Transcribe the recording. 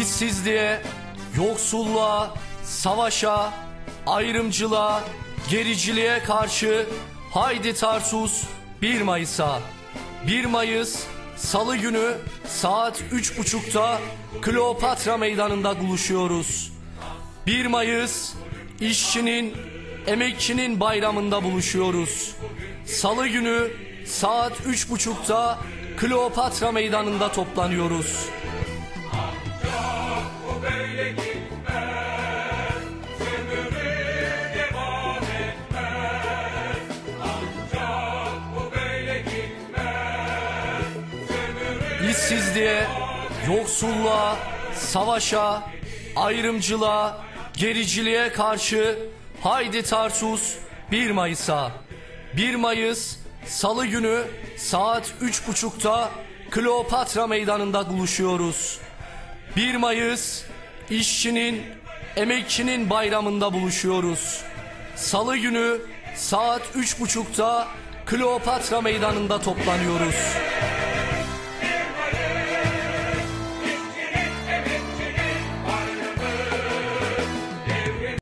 işsizliğe, yoksulluğa, savaşa, ayrımcılığa, gericiliğe karşı haydi Tarsus 1 Mayıs'a. 1 Mayıs Salı günü saat 3.30'da Kleopatra Meydanı'nda buluşuyoruz. 1 Mayıs işçinin, emekçinin bayramında buluşuyoruz. Salı günü saat 3.30'da Kleopatra Meydanı'nda toplanıyoruz. İşsizliğe, yoksulluğa, savaşa, ayrımcılığa, gericiliğe karşı haydi Tarsus 1 Mayıs'a. 1 Mayıs Salı günü saat 3.30'da Kleopatra Meydanı'nda buluşuyoruz. 1 Mayıs işçinin, emekçinin bayramında buluşuyoruz. Salı günü saat 3.30'da Kleopatra Meydanı'nda toplanıyoruz.